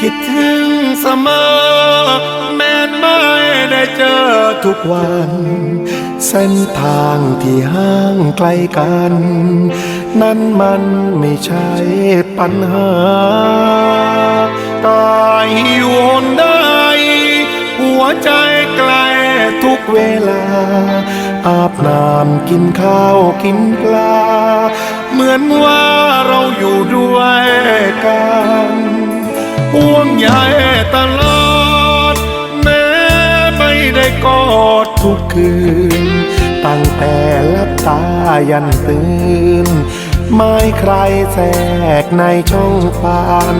คิดถึงเสมอ แม้ไม่ได้เจอทุกวัน เส้นทางที่ห่างไกลกัน นั้นมันไม่ใช่ปัญหา ตายอยู่หนใดหัวใจไกลทุกเวลา อาบน้ำกินข้าวกินปลา เหมือนว่าเราอยู่ด้วย ห่วงใยตลอด แม้ไม่ได้กอดทุกคืน ตั้งแต่ลับตายันตื่น ไม่ใครแทรกในช่องฝัน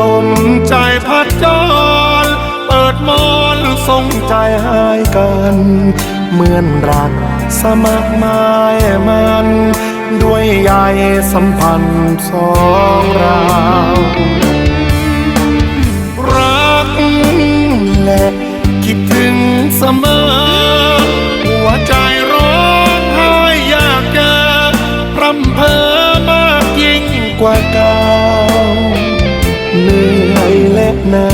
ลมใจพัดจรเปิดมอนส่งใจให้กัน เหมือนรักสมัครหมายมันด้วยใยสัมพันธ์สองเรา สมอ หัวใจร้องไห้อยากจะพร่ำเพ้อมากยิ่งกว่าเก่าเหนื่อยและหนา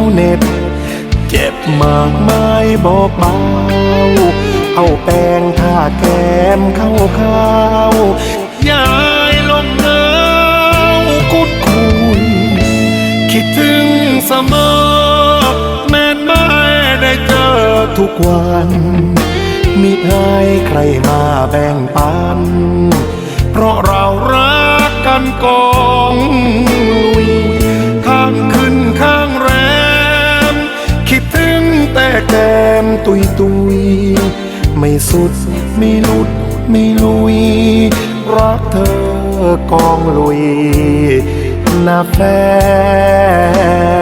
วเหน็บ เจ็บมากมายบอกเบาเอาแป้งทาแก้มเข้าข้าวยายลมหนาวกุดคุยคิดถึงเสมอ ทุกวันมิให้ใครมาแบ่งปัน เพราะเรารักกันกองลุยข้างขึ้นข้างแรม คิดถึงแต่แก้มตุยตุย ไม่สุดไม่หลุดไม่ลุย รักเธอกองลุยนะแฟน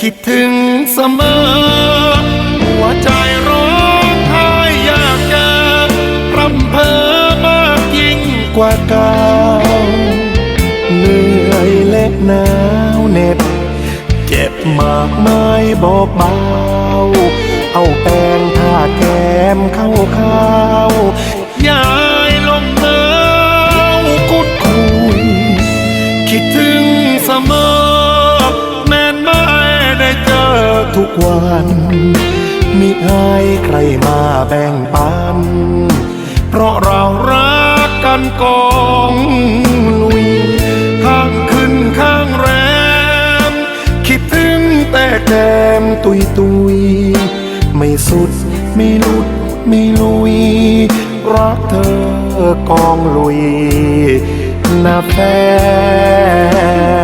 คิดถึงเสมอ หัวใจร้องไห้อยากจะพร่ำเพ้อมากยิ่งกว่าเก่าเหนื่อยและหนาวเหน็บ เจ็บมากมายบอกเบา เอาแป้งทาแก้มเข้าข้า ทุกวันมิให้ใครมาแบ่งปัน เพราะเรารักกันกองลุยข้างขึ้นข้างแรม คิดถึงแต่แก้มตุยตุย ไม่สุดไม่หลุดไม่ลุย รักเธอกองลุยนะแฟน